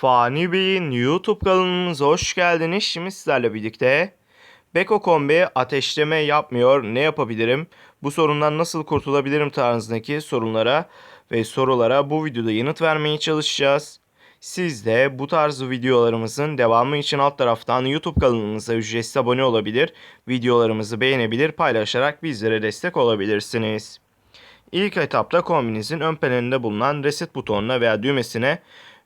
Fani Bey'in YouTube kanalımıza hoş geldiniz. Şimdi sizlerle birlikte Beko Kombi ateşleme yapmıyor. Ne yapabilirim? Bu sorundan nasıl kurtulabilirim tarzındaki sorunlara ve sorulara bu videoda yanıt vermeye çalışacağız. Siz de bu tarz videolarımızın devamı için alt taraftan YouTube kanalımıza ücretsiz abone olabilir, videolarımızı beğenebilir, paylaşarak bizlere destek olabilirsiniz. İlk etapta kombinizin ön panelinde bulunan reset butonuna veya düğmesine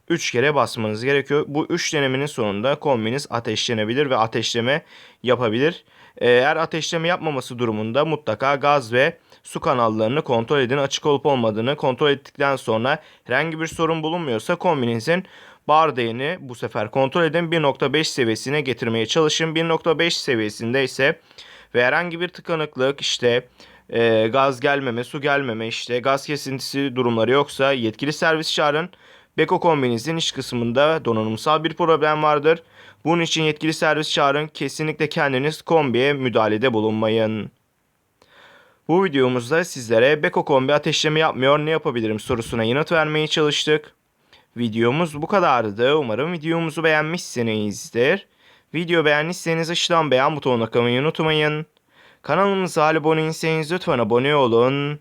3 kere basmanız gerekiyor. Bu 3 denemenin sonunda kombiniz ateşlenebilir ve ateşleme yapabilir. Eğer ateşleme yapmaması durumunda mutlaka gaz ve su kanallarını kontrol edin. Açık olup olmadığını kontrol ettikten sonra herhangi bir sorun bulunmuyorsa kombinizin bar değerini bu sefer kontrol edin. 1.5 seviyesine getirmeye çalışın. 1.5 seviyesinde ise ve herhangi bir tıkanıklık işte e, gaz gelmeme, su gelmeme, işte gaz kesintisi durumları yoksa yetkili servis çağırın. Beko kombinizin iç kısmında donanımsal bir problem vardır. Bunun için yetkili servis çağırın. Kesinlikle kendiniz kombiye müdahalede bulunmayın. Bu videomuzda sizlere Beko kombi ateşleme yapmıyor ne yapabilirim sorusuna yanıt vermeye çalıştık. Videomuz bu kadardı. Umarım videomuzu beğenmişsinizdir. Video beğendiyseniz aşağıdan beğen butonuna kalmayı unutmayın. Kanalımıza abone değilseniz lütfen abone olun.